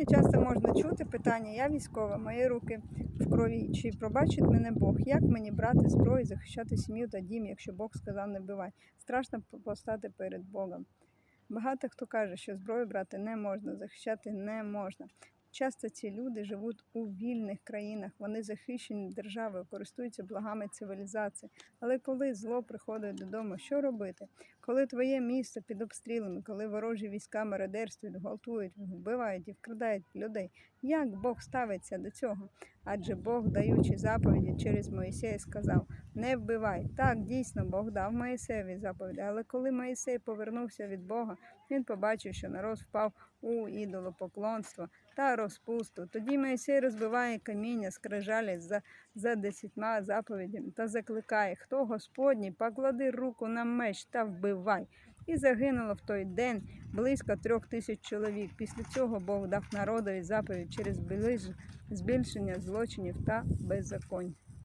І часто можна чути питання: я військова, мої руки в крові. Чи пробачить мене Бог? Як мені брати зброю, захищати сім'ю та дім, якщо Бог сказав не вбивай? Страшно постати перед Богом. Багато хто каже, що зброю брати не можна, захищати не можна. Часто ці люди живуть у вільних країнах, вони захищені державою, користуються благами цивілізації. Але коли зло приходить додому, що робити? Коли твоє місто під обстрілами, коли ворожі війська мародерствують, гвалтують, вбивають і вкрадають людей, як Бог ставиться до цього? Адже Бог, даючи заповіді через Моїсея, сказав: не вбивай. Так, дійсно, Бог дав Моїсеєві заповіді, але коли Моїсей повернувся від Бога, він побачив, що народ впав у ідолопоклонство та розпусту. Тоді Моїсей розбиває каміння скрижалі за, за десятьма заповідями та закликає, хто Господній, поклади руку на меч та вбивай. І загинуло в той день близько трьох тисяч чоловік. Після цього Бог дав народові заповідь через збільшення злочинів та беззаконь.